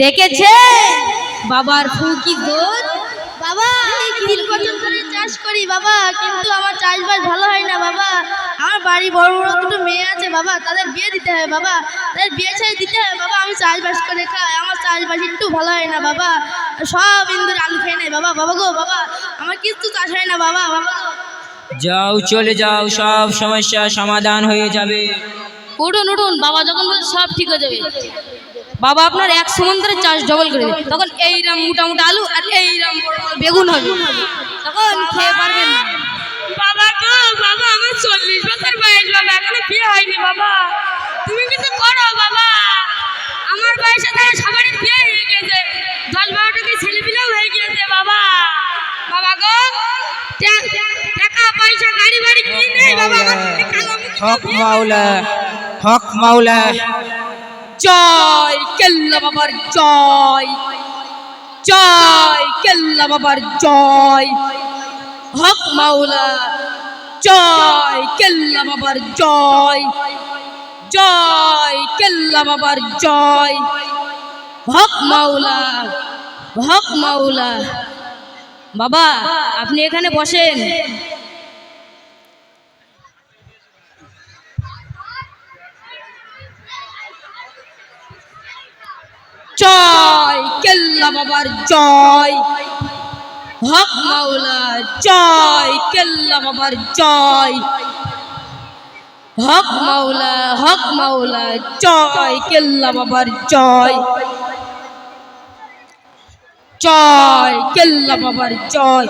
দেখেছে? বাবার ফুকি দুধ বাবা আমি তিন বছর ধরে চাষ করি বাবা কিন্তু আমার চাষবাস ভালো হয় না বাবা। আমার বাড়ি বড় বড় দুটো মেয়ে আছে বাবা তাদের বিয়ে দিতে হয় বাবা। তাদের বিয়ে ছেড়ে দিতে হয় বাবা আমি চাষবাস করে খাই। আমার চাষবাস একটু ভালো হয় না বাবা। সব ইন্দুর আলু খেয়ে নেয় বাবা বাবা গো বাবা। আমার কিছু চাষ হয় না বাবা বাবা। যাও চলে যাও সব সমস্যা সমাধান হয়ে যাবে। উঠুন উঠুন বাবা যখন বলছে সব ঠিক হয়ে যাবে। বাবা আপনার এক সমুদ্রের চাষ ডবল করে দেবে। তখন এইরাম মোটা মোটা আলু আর এইরাম বড় বড় বেগুন হবে। তখন খেয়ে পারবেন বাবা গো বাবা আমার চল্লিশ বছর বয়স বাবা এখনও বিয়ে হয়নি বাবা। তুমি কিছু করো বাবা। আমার বয়সে তারা সবারই বিয়ে হয়ে গেছে। দশ বারোটা কি ছেলে পিলেও হয়ে গিয়েছে বাবা। বাবা গো টাকা পয়সা গাড়ি বাড়ি কি নেই বাবা। আমার কালো মুখে হক মাওলা। জয় কেল্লা বাবার জয়। জয় কেল্লা বাবার জয়। হক মাওলা, জয় কেল্লা বাবার জয়। জয় কেল্লা বাবার জয়। হক মাওলা হক মাওলা। বাবা, আপনি এখানে বসেন। জয়, কেল্লা বাবার জয়। হক মাওলা, জয়, কেল্লা বাবার জয়। হক মাওলা হক মাওলা, জয়, কেল্লা বাবার জয়। জয়, কেল্লা বাবার জয়।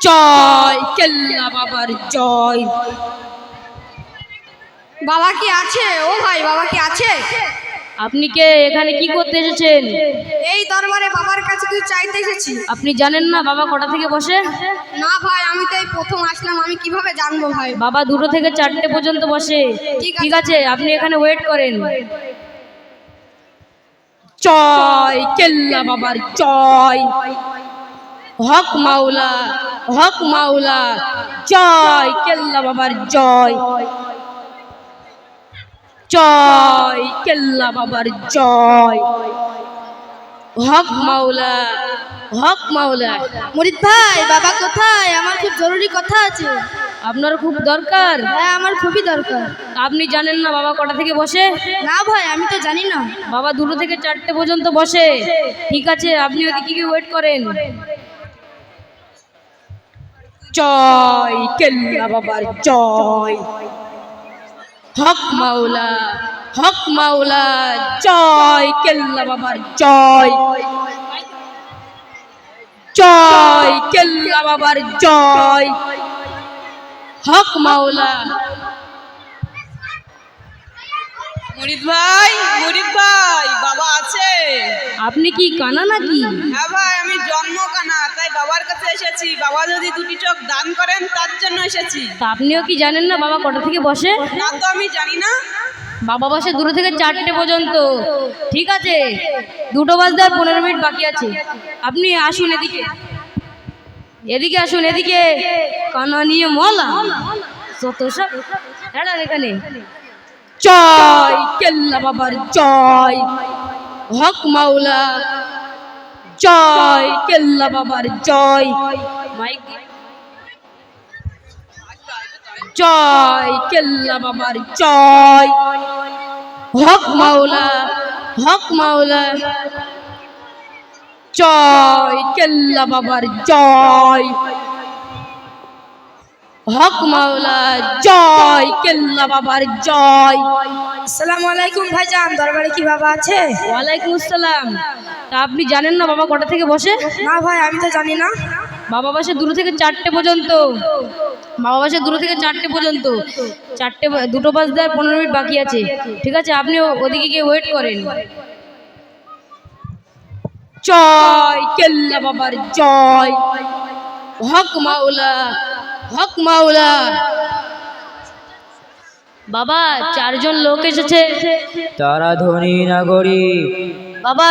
জয়, কেল্লা বাবার জয়। বাবা কি আছে? ও ভাই বাবা কি আছে? আপনি কে? এখানে কি করতে এসেছেন? এই দরবারে বাবার কাছে কিছু চাইতে এসেছি। আপনি জানেন না বাবা কটা থেকে বসে? না ভাই আমি তো এই প্রথম আসলাম আমি কীভাবে জানব ভাই? বাবা দুটো থেকে চারটে পর্যন্ত বসে। ঠিক ঠিক আছে। আপনি এখানে ওয়েট করেন। চয় কেল্লা বাবার চয়। হক মাওলা হক মাওলা। জয় কেল্লা বাবার জয় জয় কেল্লা বাবার জয়। হক মাওলা হক মাওলা। মুরিদ ভাই বাবা কোথায়? আমার খুব জরুরি কথা আছে। আপনার খুব দরকার? হ্যাঁ আমার খুবই দরকার। আপনি জানেন না বাবা কটা থেকে বসে? না ভাই আমি তো জানি না। বাবা দুটো থেকে চারটে পর্যন্ত বসে। ঠিক আছে আপনি ওদিকে গিয়ে ওয়েট করেন? জয় কেল্লা বাবার জয়। হক মাওলা হক মাওলা জয় কেল্লা বাবার জয়। জয় কেল্লা বাবার জয়। হক মাওলা মুরিদ ভাই মুরিদ ভাই বাবা আছে। আপনি কি কানা নাকি? হ্যাঁ ভাই আমি জন্ম কানা তাই বাবার কাছে এসেছি। বাবা যদি দুটি চোখ দান করেন তার জন্য এসেছি। তা আপনিও কি জানেন না বাবা কটা থেকে বসে? না তো আমি জানি না। বাবা বসে দুটো থেকে চারটে পর্যন্ত। ঠিক আছে দুটো বাজতে আর পনেরো মিনিট বাকি আছে। আপনি আসুন এদিকে। এদিকে আসুন এদিকে। কানা নিয়ে মলা। যত সব দাঁড়ান এখানে। জয়, কেল্লা বাবার জয়। হক মাওলা, জয়, কেল্লা বাবার জয়। মাইক জয়, কেল্লা বাবার জয়। হক মাওলা হক মাওলা। জয়, কেল্লা বাবার জয়। হক মাওলা জয় কেল্লা বাবার জয়। আসসালামু আলাইকুম ভাইজান দরবারে কি বাবা আছে? ওয়ালাইকুম আসসালাম। তা আপনি জানেন না বাবা কটা থেকে বসে? না ভাই আমি তো জানি না। বাবা বসে দুটো থেকে চারটে পর্যন্ত। বাবা বসে দুটো থেকে চারটে পর্যন্ত। চারটে দুটো বাজতে আর পনেরো মিনিট বাকি আছে। ঠিক আছে আপনি ওদিকে গিয়ে ওয়েট করেন। জয় কেল্লা বাবার জয়। হক মাওলা হক মাওলা। বাবা চারজন লোক এসেছে। তারা ধনী নাগরিক বাবা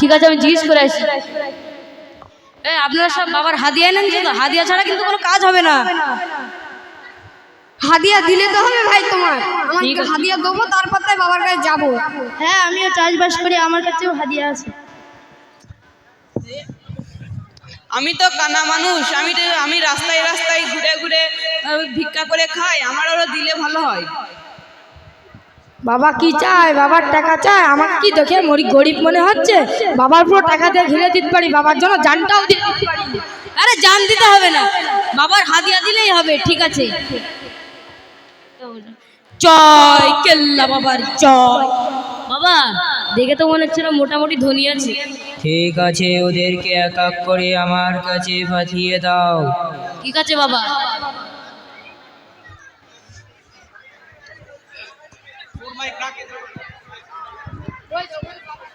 ঠিক আছে আমি জিজ্ঞেস করে আসি। আপনারা সব বাবার হাদিয়া নেন তো হাদিয়া ছাড়া কিন্তু কোনো কাজ হবে না। হাদিয়া দিলে তো হবে ভাই তোমার। আমার হাদিয়া দেবো তারপর তাই বাবার কাছে যাব। হ্যাঁ আমিও চাষবাস করি আমার কাছেও হাদিয়া আছে। আমি তো কানা মানুষ, আমি আমি রাস্তায় রাস্তায় ঘুরে ঘুরে ভিক্ষা করে খাই, আমার ওরা দিলে ভালো হয়। বাবা কি চায়? বাবার টাকা চায়? আমার কি দেখে মরি গরিব মনে হচ্ছে? বাবার পুরো টাকা দিয়ে ঘিরে দিতে পারি, বাবার জন্য জানটাও দিতে পারি। আরে জান দিতে হবে না, বাবার হাদিয়া দিলেই হবে, ঠিক আছে। জয় কেল্লা বাবার জয়। বাবা, দেখে তো মনে হচ্ছে মোটামুটি ধনী আছে। ঠিক আছে ওদেরকে এক এক করে আমার কাছে পাঠিয়ে দাও। ঠিক আছে বাবা।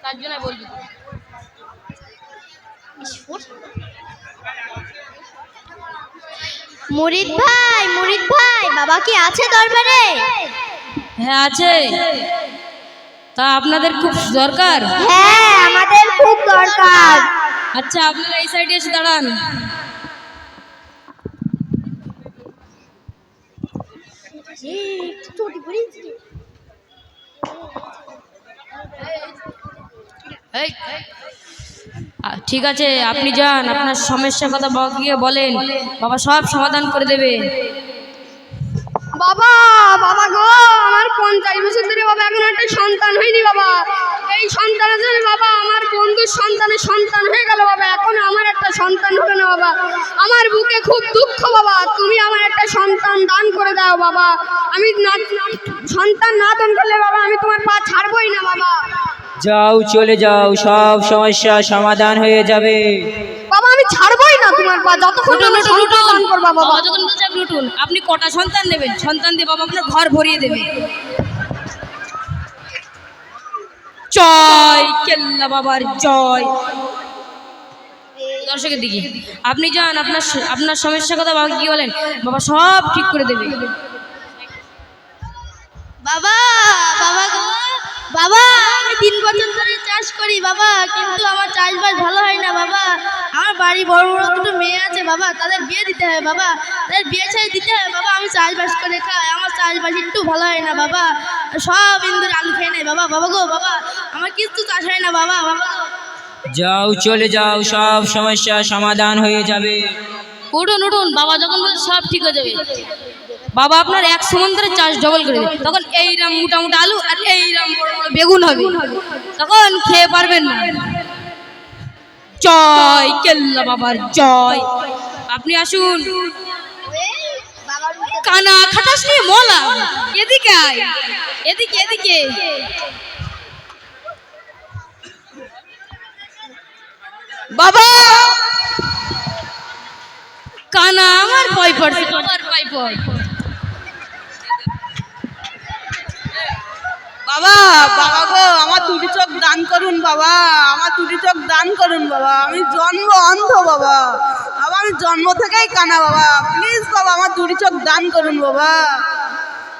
তার জন্য বলবি। মুরিদ ভাই মুরিদ ভাই বাবা কি আছে দরবারে? হ্যাঁ আছে। তা আপনাদের খুব দরকার? হ্যাঁ আমাদের খুব দরকার। আচ্ছা আপনারা এই সাইডে এসে দাঁড়ান। ঠিক আছে আপনি যান আপনার সমস্যার কথা বাবাকে বলেন। বাবা সব সমাধান করে দেবে। বাবা বাবা গো! পঞ্চাশ বছর ধরে বাবা এখন একটা সন্তান হয়নি বাবা। এই সন্তানের জন্য বাবা আমার বন্ধুর সন্তানের সন্তান হয়ে গেল বাবা। এখন আমার একটা সন্তান হলো না বাবা। আমার বুকে খুব দুঃখ বাবা। তুমি আমার একটা সন্তান দান করে দাও বাবা। আমি না সন্তান না দান করলে বাবা আমি তোমার পা ছাড়বই না বাবা। যাও চলে যাও সব সমস্যা সমাধান হয়ে যাবে। বাবা আমি ছাড়বই না তোমার পা। যতক্ষণ না আমি সন্তান দান করবা বাবা। বলছে আপনি আপনি কটা সন্তান নেবেন সন্তান দিয়ে বাবা আপনার ঘর ভরিয়ে দেবে। জয়, কেল্লা বাবার জয়। দর্শকের দিকে, আপনি যান, আপনার আপনার সমস্যার কথা বাবা কি বলেন? বাবা সব ঠিক করে দেবে। বাবা বাবা বাবা আমি তিন বছর ধরে চাষ করি বাবা কিন্তু আমার চাষবাস ভালো হয় না বাবা। আমার বাড়ি বড় বড় দুটো মেয়ে আছে বাবা তাদের বিয়ে দিতে হয় বাবা। তাদের বিয়ে ছেড়ে দিতে হয় বাবা আমি চাষবাস করে খাই। আমার চাষবাস একটু ভালো হয় না বাবা। সব ইন্দুর আলু খেয়ে নেয় বাবা বাবা গো বাবা। আমার কিছু চাষ হয় না বাবা বাবা যাও চলে যাও সব সমস্যা সমাধান হয়ে যাবে। উঠুন উঠুন বাবা যখন বলছে সব ঠিক হয়ে যাবে। বাবা আপনার এক সমুদ্রের চাষ ডবল করে দেবে। তখন এইরাম মোটা মোটা আলু আর এইরাম বড় বড় বেগুন হবে। তখন খেয়ে পারবেন না। জয় কেল্লা বাবার জয়। আপনি আসুন। কানা খাটাস নিয়ে মলা। এদিকে এদিকে এদিকে। বাবা! কানা আমার পাই পড়ছে আমার পাই বাবা বাবা গো, আমার দুটি চোখ দান করুন বাবা, আমার দুটি চোখ দান করুন বাবা, আমি জন্ম অন্ধ বাবা বাবা, আমি জন্ম থেকেই কানা বাবা প্লিজ বাবা, আমার দুটি চোখ দান করুন বাবা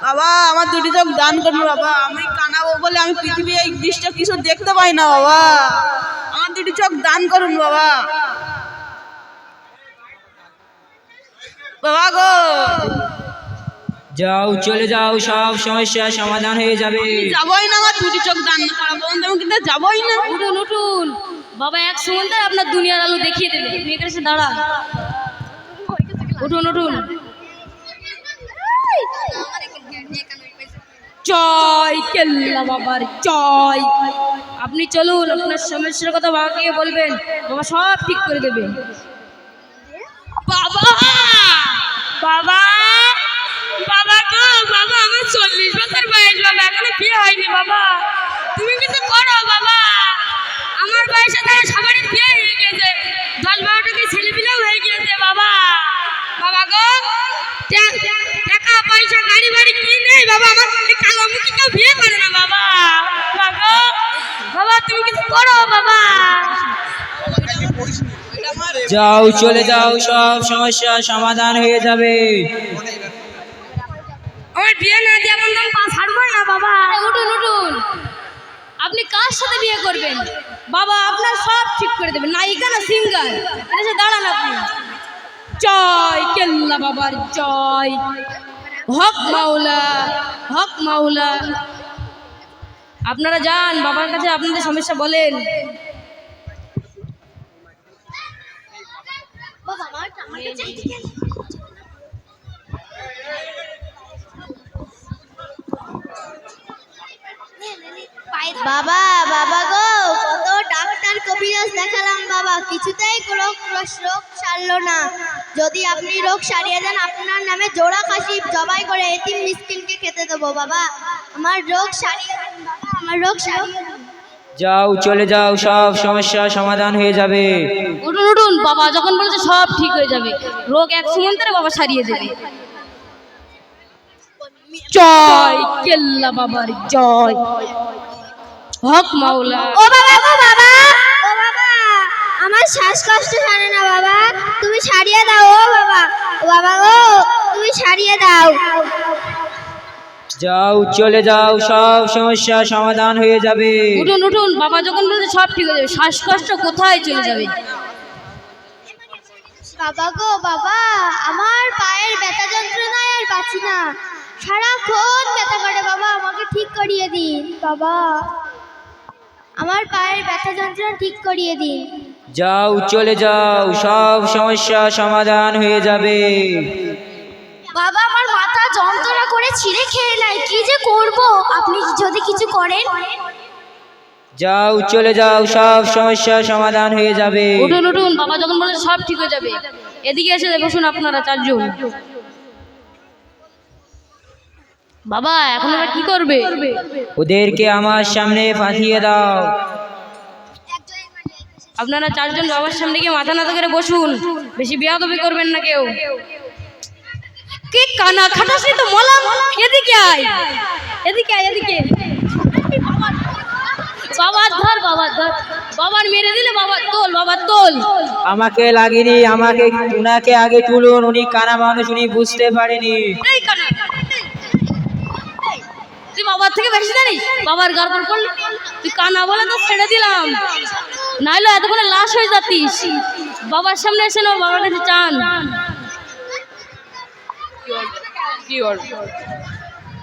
বাবা, আমার দুটি চোখ দান করুন বাবা, আমি কানাবো বলে আমি পৃথিবী এই দৃশ্য কিছু দেখতে পাই না বাবা, আমার দুটি চোখ দান করুন বাবা। বাবা গো যাও চলে যাও সব সমস্যা সমাধান হয়ে যাবে। যাবই না আমার দুটি চোখ দান না করা পর্যন্ত আমি কিন্তু যাবই না। উঠুন উঠুন। বাবা এক সমুদ্রে আপনার দুনিয়ার আলো দেখিয়ে দেবে। তুমি এখানে এসে দাঁড়া উঠুন উঠুন। জয় কেল্লা বাবার জয়। আপনি চলুন আপনার সমস্যার কথা বাবাকে বলবেন। বাবা সব ঠিক করে দেবে। বাবা! বাবা! বাবা, আমার চল্লিশ বছর বয়স বাবা, এখনও বিয়ে হয়নি বাবা। তুমি কিছু করো বাবা। আমার বয়সে তারা সবারই বিয়ে হয়ে গেছে। দশ বারোটা কি ছেলে পিলেও হয়ে গিয়েছে বাবা। বাবা গো টাকা, পয়সা, গাড়ি, বাড়ি কি নেই বাবা? আমার কালো মুখি কেউ বিয়ে করে না বাবা। বাবা বাবা, তুমি কিছু করো বাবা। যাও, চলে যাও, সব সমস্যা সমাধান হয়ে যাবে। আমার বিয়ে না দিয়ে এখন তো আমি পা ছাড়বই না বাবা। উঠুন উঠুন। আপনি কার সাথে বিয়ে করবেন? বাবা আপনার সব ঠিক করে দেবেন। নায়িকা না সিঙ্গার? এসে দাঁড়ান আপনি। জয় কেল্লা বাবার জয়। হক মাওলা হক মাওলা। আপনারা যান বাবার কাছে আপনাদের সমস্যা বলেন। বাবা বাবা বাবা গো কত ডাক্তার কবিরাজ দেখালাম বাবা। কিছুতেই রোগ রোগ সারলো না। যদি আপনি রোগ সারিয়ে দেন আপনার নামে জোড়া খাসি জবাই করে এতিম মিসকিনকে খেতে দেবো বাবা। আমার রোগ সারিয়ে দেন বাবা আমার রোগ সারিয়ে দেন। যাও চলে যাও সব সমস্যা সমাধান হয়ে যাবে। উঠুন উঠুন বাবা যখন বলেছে সব ঠিক হয়ে যাবে। রোগ এক সুমন্ত্রে বাবা সারিয়ে দেবে। জয় কেল্লা বাবার জয়। হক মাওলা। ও বাবা গো বাবা। ও বাবা আমার শ্বাসকষ্ট জানে না বাবা। তুমি সারিয়ে দাও ও বাবা। ও বাবা গো তুমি সারিয়ে দাও। যাও চলে যাও সব সমস্যা সমাধান হয়ে যাবে। উঠুন উঠুন বাবা যখন বলেছে সব ঠিক হয়ে যাবে। শ্বাসকষ্ট কোথায় চলে যাবে? বাবা গো বাবা আমার পায়ের ব্যথা যন্ত্রণায় আর বাঁচি না। সারাক্ষণ ব্যথা করে বাবা আমাকে ঠিক করিয়ে দিন বাবা। আমার পায়ের ব্যথা যন্ত্রণা ঠিক করিয়ে দিন। যাও চলে যাও সব সমস্যা সমাধান হয়ে যাবে। বাবা আমার মাথা যন্ত্রণা করে ছিঁড়ে খেয়ে নেয়। কি যে করব? আপনি যদি কিছু করেন। যাও চলে যাও সব সমস্যা সমাধান হয়ে যাবে। উঠুন উঠুন। বাবা যখন বলেছে সব ঠিক হয়ে যাবে। এদিকে এসে বসুন আপনারা চারজন। বাবা এখন ওরা কি করবে? ওদেরকে আমার সামনে পাঠিয়ে দাও। আপনারা চারজন বাবার সামনে গিয়ে মাথা নাতা করে বসুন। বেশি বিয়াদবি করবেন না কেউ। কে কানা খাটাসি তো মলাম এদিকে আয়। এদিকে আয় এদিকে। বাবার ধর বাবার ধর। বাবার মেরে দিলে বাবার তোল বাবার তোল। আমাকে লাগেনি আমাকে উনাকে আগে তুলুন। উনি কানা মানুষ উনি বুঝতে পারেনি। এই কানা। তুই বাবার থেকে বেশি জানিস? বাবার গড়বড় করলি? তুই কানা বলে তো ছেড়ে দিলাম। নাইলে এতক্ষণে লাশ হয়ে যাতিস। বাবার সামনে এসে না বাবার কাছে চান।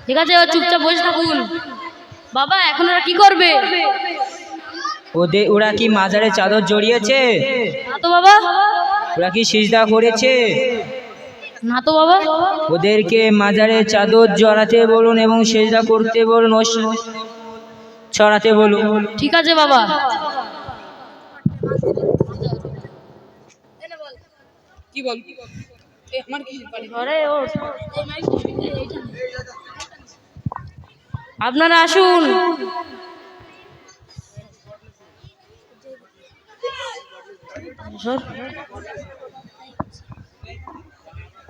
ঠিক আছে ও চুপচাপ বসে থাকুন। বাবা এখন ওরা কি করবে? ওদের ওরা কি মাজারে চাদর জড়িয়েছে? না তো বাবা। ওরা কি সিজদা করেছে? না তো বাবা? ওদেরকে মাজারে চাদর জড়াতে বলুন এবং সেজদা করতে বলুন ছড়াতে বলুন। ঠিক আছে বাবা। ঘরে। আপনারা আসুন।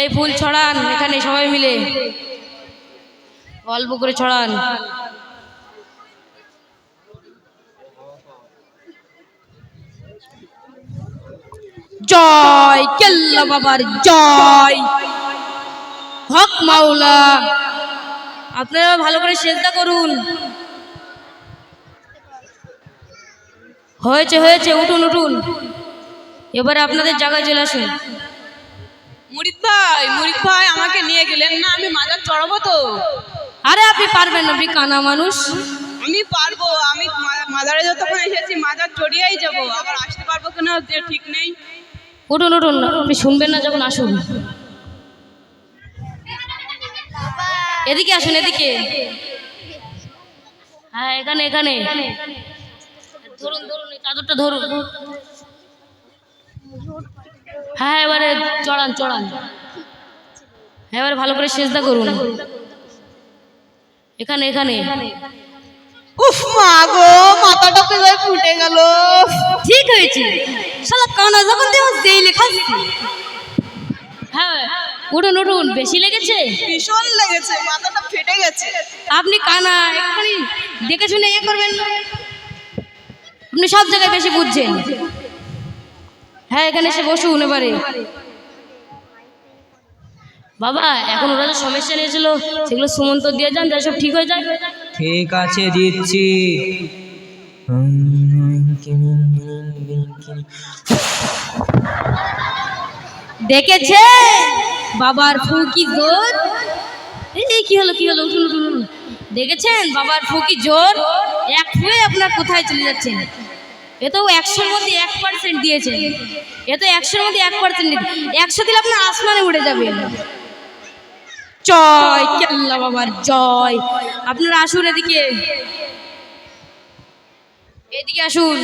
এই ফুল ছড়ান, এখানে সবাই মিলে। অল্প করে ছড়ান। জয় কেল্লা বাবার জয়। হক মাওলা। আপনারা ভালো করে চেষ্টা করুন। হয়েছে হয়েছে, উঠুন উঠুন। এবারে আপনাদের জায়গায় চলে আসুন। মুরিদ ভাই মুরিদ ভাই আমাকে নিয়ে গেলেন না আমি মাজার চড়াবো তো। আরে আপনি পারবেন না, আপনি কানা মানুষ। আমি পারব আমি মাজারে যতক্ষণ এসেছি মাজার চড়িয়েই যাব। আবার আসতে পারব কিনা যে ঠিক নেই। উঠুন উঠুন আপনি শুনবেন না যখন আসুন। এদিকে আসুন এদিকে। হ্যাঁ এখানে এখানে। ধরুন ধরুন এই চাদরটা ধরুন। হ্যাঁ এবারে চড়ান চড়ান। হ্যাঁ এবারে ভালো করে সেজদা করুন। এখানে এখানে। উফ মা গো মাথাটা তো ফুটে গেল। ঠিক হয়েছে। শালা কানা যখন দেহ জেইলে খাচ্ছি হ্যাঁ উঠুন উঠুন বেশি লেগেছে? ভীষণ লেগেছে মাথাটা ফেটে গেছে। আপনি কানা একটুখানি দেখে শুনে ইয়ে করবেন। আপনি সব জায়গায় বেশি বুঝছেন। হ্যাঁ এখানে এসে বসুন এবারে বাবা এখন ওরা যে সমস্যা নিয়েছিল সেগুলো সুমন্ত দিয়ে যান যা সব ঠিক হয়ে যায় ঠিক আছে দিচ্ছি। দেখেছে? বাবার ফু কি জোর? এই কি হলো কি হলো? উঠুন উঠুন। দেখেছেন? বাবার ফু কি জোর? এক ফুয়ে আপনার কোথায় চলে যাচ্ছেন এ তো একশোর মধ্যে এক পার্সেন্ট দিয়েছে। এ তো একশোর মধ্যে এক পার্সেন্ট একশো দিলে আপনার আসমানে উড়ে যাবেন জয় কেল্লা বাবার জয়। আপনারা আসুন এদিকে। এদিকে আসুন।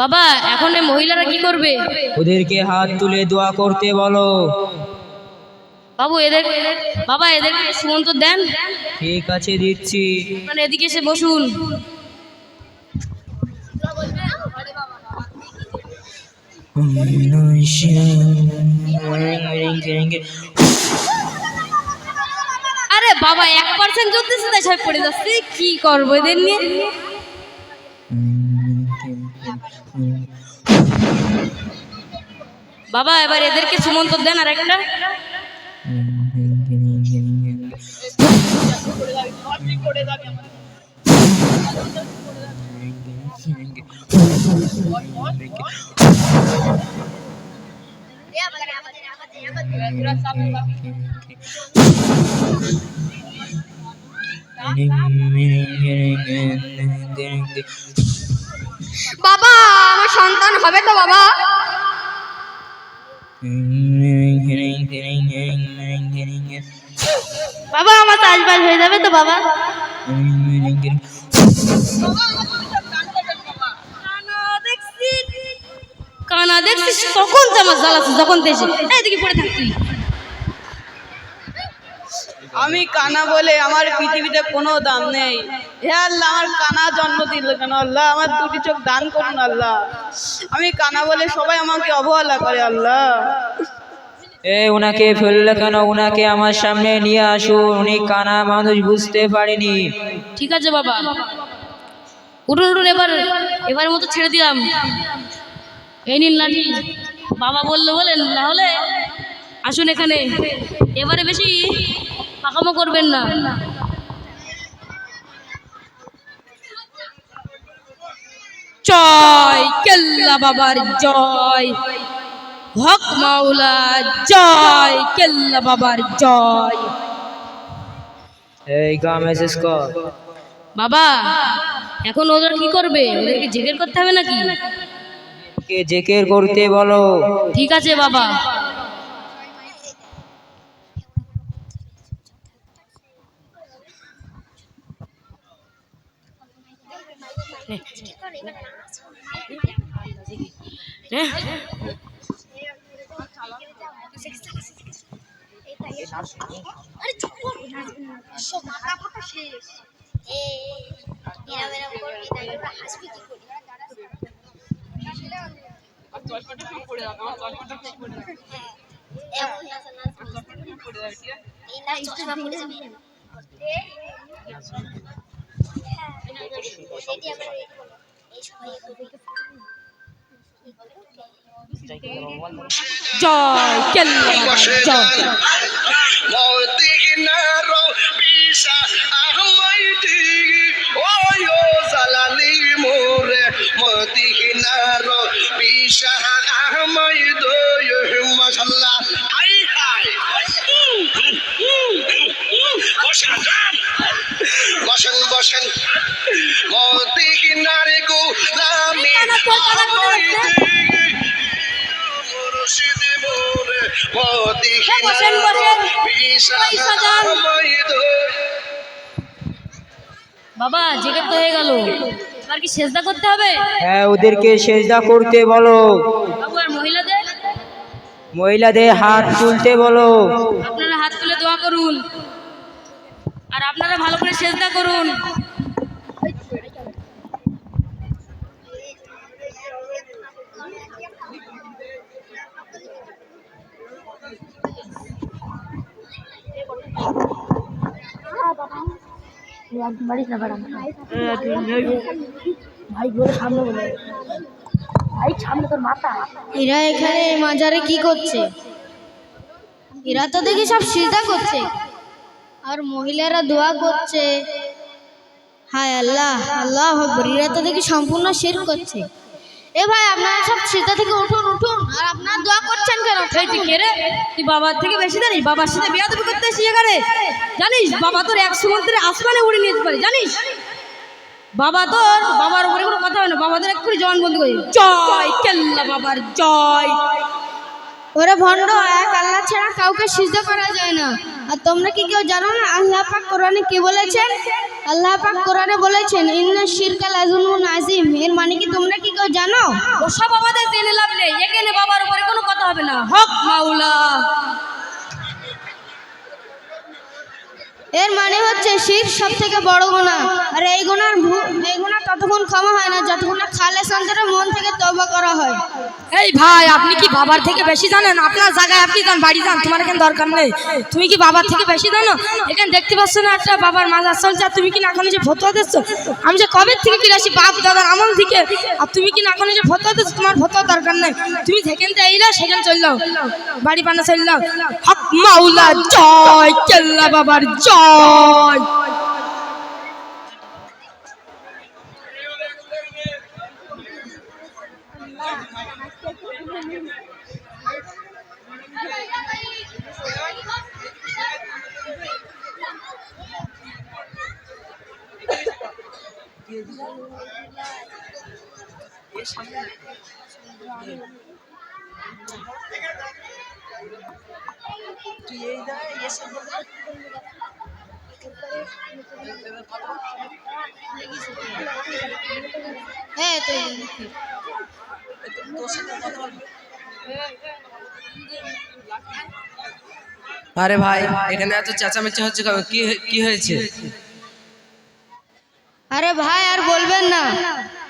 বাবা এখন মহিলারা কি করবে? ওদেরকে হাত তুলে দোয়া করতে বলো। বাবু এদের বাবা এদেরকে সুমন্ত দেন। ঠিক আছে দিচ্ছি। মানে এদিকে এসে বসুন। আরে বাবা, এক পার্সেন্ট জ্বলতেছে তাই সব পড়ে যাচ্ছে। কি করব এদের নিয়ে? বাবা, এবার এদেরকে সুমন্ত দেন আর একটা। বাবা আমার সন্তান হবে তো বাবা বাবা, আমার চাষবাস হয়ে যাবে তো, বাবা। কানা দেখছিস? তখন তো আমার জ্বালাচ্ছে যখন দেশে এইদিকে পড়ে থাকতি আমি কানা বলে আমার পৃথিবীতে কোনো দাম নেই। হে আল্লাহ, আমার কানা জন্ম দিল কেন আল্লাহ? আমার দুটি চোখ দান করুন আল্লাহ। আমি কানা বলে সবাই আমাকে অবহেলা করে আল্লাহ। এ ওনাকে ফেললে কেন? ওনাকে আমার সামনে নিয়ে আসুন। উনি কানা মানুষ বুঝতে পারেনি। ঠিক আছে বাবা। উঠুন উঠুন, এবার এবার মতো ছেড়ে দিলাম। এই নিন লাঠি। বাবা বলল, বলেন, না হলে আসুন এখানে। এবারে বেশি পাকামো করবেন না। জয় কেল্লা বাবার জয়। হক মাওলা জয় কেল্লা বাবার জয়। এই গা মেসেজ কর। বাবা এখন ওদের কি করবে? ওদেরকে জেগের করতে হবে নাকি? কে জেকের করতে বলো। ঠিক আছে বাবা। জয় কেল্লা বাবার জয় মদিনারো পিসা আহমাইদি মাশাআল্লাহ আই হাই বসেন বসেন। বসেন মদিনারে গো বসেন, বসেন। বাবা জেগের তো হয়ে গেল। এবার কি সেজদা করতে হবে? হ্যাঁ ওদেরকে সেজদা করতে বলো। আর মহিলাদের? মহিলাদের হাত তুলতে বলো। আপনারা হাত তুলে দোয়া করুন। আর আপনারা ভালো করে সেজদা করুন। এরা এখানে মাজারে কি করছে? এরা তো দেখি সব সিজদা করছে। আর মহিলারা দোয়া করছে। হায় আল্লাহ আল্লাহ আকবার। এরা তো দেখি সম্পূর্ণ শের করছে। এ ভাই আপনারা সব সিজদা থেকে উঠুন উঠুন। এই তুই কে রে তুই বাবার থেকে বেশি জানিস? বাবার সাথে বিয়া তুমি করতে এসেছিস এখানে জানিস? বাবা তোর এক সমুদ্রে আসমানে উড়ে নিয়ে পারে। জানিস? বাবা তোর বাবার উপরে কোনো কথা হয় না। বাবা তোর এক্ষুনি জবান বন্ধ করে। জয় কেল্লা বাবার, জয়। ওরে ভণ্ড এক আল্লাহ ছাড়া কাউকে সিদ্ধ করা যায় না। আর তোমরা কি কেউ জানো না, আল্লাহ পাক কোরআনে কি বলেছেন? আল্লাহ পাক কোরআনে বলেছেন, ইন্না শিরকাল আজমুন আজিম এর মানে কি তোমরা কি কেউ জানো? ওসব আমাদের জেনে লাভ নেই। এখানে বাবার উপরে কোনো কথা হবে না। হক মাওলা। এর মানে হচ্ছে শির সব থেকে বড় গুণা। আর এই গুণার ভু- এই গুণা ততক্ষণ ক্ষমা হয় না, যতক্ষণ না খালে সন্তানের মন থেকে তবা করা হয়। এই ভাই, আপনি কি বাবার থেকে বেশি জানেন? আপনার জায়গায় আপনি যান, বাড়ি যান, তোমার এখানে দরকার নেই। তুমি কি বাবার থেকে বেশি জানো? এখানে দেখতে পাচ্ছ না একটা বাবার মাজার চলছে তুমি কি না এখন যে ফতোয়া দিচ্ছ? আমি যে কবে থেকে ফিরে আসি? বাপ, দাদার আমল থেকে আর তুমি কি না এখন যে ফতোয়া দিচ্ছ? তোমার ফতোয়া দরকার নেই। তুমি যেখান থেকে এইলা সেখানে চল যাও। বাড়ি পানা চল যাও। হক মাওলা, জয় বাবার, জয়। জয় তুই এই দাঁড়ায় এসে বলতে হ্যাঁ তো আরে ভাই এখানে এত চেঁচামেচি হচ্ছে? কি কি হয়েছে? আরে ভাই আর বলবেন না।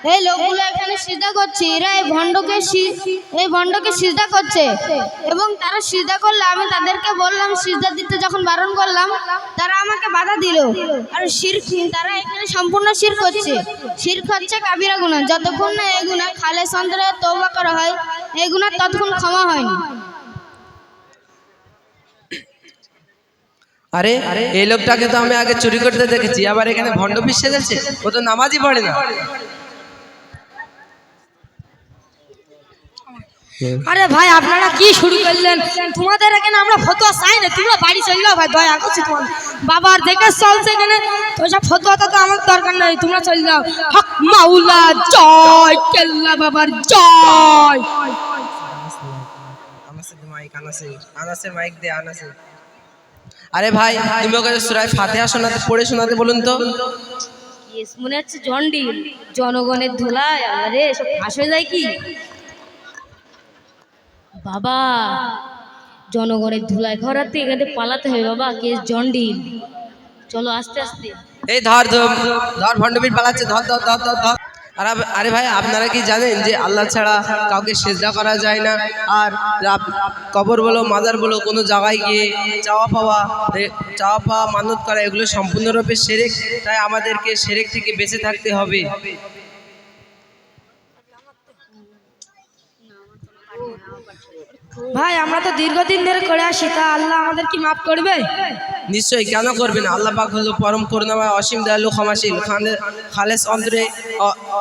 এই লোকগুলো এখানে সিজদা করছে। এরা এই ভণ্ডকে এই ভণ্ডকে সিজদা করছে। এবং তারা সিজদা করলে। আমি তাদেরকে বললাম, সিজদা দিতে যখন বারণ করলাম, তারা আমাকে বাধা দিল। আর শির তারা এখানে সম্পূর্ণ শির করছে। শির হচ্ছে কাবিরা গুণা। যতক্ষণ না এই গুণা খালে সন্তানে তৌবা করা হয়, এই গুণা ততক্ষণ ক্ষমা হয়নি। আরে, এই লোকটাকে তো আমি আগে চুরি করতে দেখেছি। আবার এখানে ভণ্ড পিসে যাচ্ছে ও তো নামাজই পড়ে না। আরে ভাই আপনারা কি শুরু করলেন? তোমাদের এখানে আমরা ফতোয়া চাই না তোমরা বাড়ি চলে যাও ভাই দয়া করছি তোমার বাবার দেখে চলছে এখানে তো সব ফতোয়া তো আমার দরকার নেই তোমরা চলে যাও। হক মাওলা জয় কেল্লা বাবার জয়। আরে ভাই তুমি ওকে সুরায় ফাতেহা শোনাতে পড়ে শোনাতে বলুন তো। মনে হচ্ছে জন্ডিল? জনগণের ধুলায় আরে সব ফাঁস হয়ে যায় কি? বাবা, জনগণের ধুলায় ঘরাতে এখানে পালাতে হবে বাবা কেস জন্ডিল চলো আস্তে আস্তে। এই ধর ধর ভণ্ডবীর পালাচ্ছে, ধর ধর ধর ধর ধর। আর আরে ভাই, আপনারা কি জানেন যে আল্লাহ ছাড়া কাউকে সেজদা করা যায় না? আর কবর বলো, মাদার বলো, কোনো জায়গায় গিয়ে চাওয়া পাওয়া চাওয়া পাওয়া, মানত করা, এগুলো সম্পূর্ণরূপে সেরেক। তাই আমাদেরকে সেরেক থেকে বেঁচে থাকতে হবে। ভাই আমরা তো দীর্ঘদিন ধরে করে আসি তা আল্লাহ আমাদের কি মাফ করবে? নিশ্চয়ই কেন করবেন আল্লাহ পাক হলো পরম করুণাময় অসীম দয়ালু ক্ষমাশীল। খালেস অন্তরে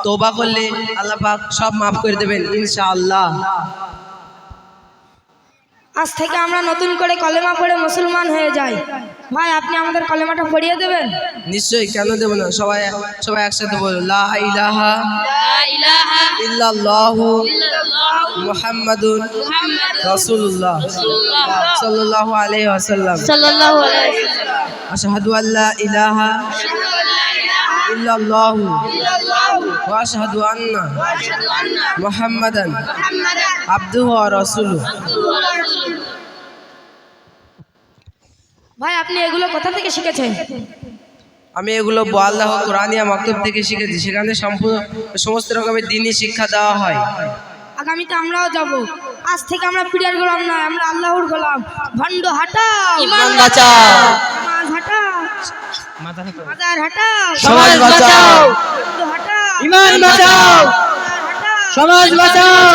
তৌবা করলে আল্লাহ পাক সব মাফ করে দেবেন ইনশাআল্লাহ। আজ থেকে আমরা নতুন করে কলেমা পড়ে মুসলমান হয়ে যাই। ভাই আপনি আমাদের কলেমাটা পড়িয়ে দেবেন? নিশ্চয়ই কেন দেব না? সবাই সবাই একসাথে বলো লা ইলাহা ইল্লাল্লাহু। মুহাম্মাদুন রাসূলুল্লাহ সাল্লাল্লাহু আলাইহি ওয়াসাল্লাম। সাল্লাল্লাহু আলাইহি আশহাদু আল্লা ইলাহা ইল্লাল্লাহু। ওয়া আশহাদু আন্না মুহাম্মাদান আবদুহু ওয়া রাসূলুহু। ভাই আপনি এগুলো কোথা থেকে শিখেছেন? আমি এগুলো আল্লাহ কোরআনিয়া মক্তব থেকে শিখেছি। সেখানে সম্পূর্ণ সমস্ত রকমের দিনই শিক্ষা দেওয়া হয়। আগামীতে আমরাও যাব। আজ থেকে আমরা পিরিয়ার গোলাম নয় আমরা আল্লাহর গোলাম। ভণ্ড হাটাও। ইমান বাঁচাও। সমাজ হাটাও। মাজার হাটাও। সমাজ বাঁচাও। ইমান বাঁচাও। সমাজ বাঁচাও।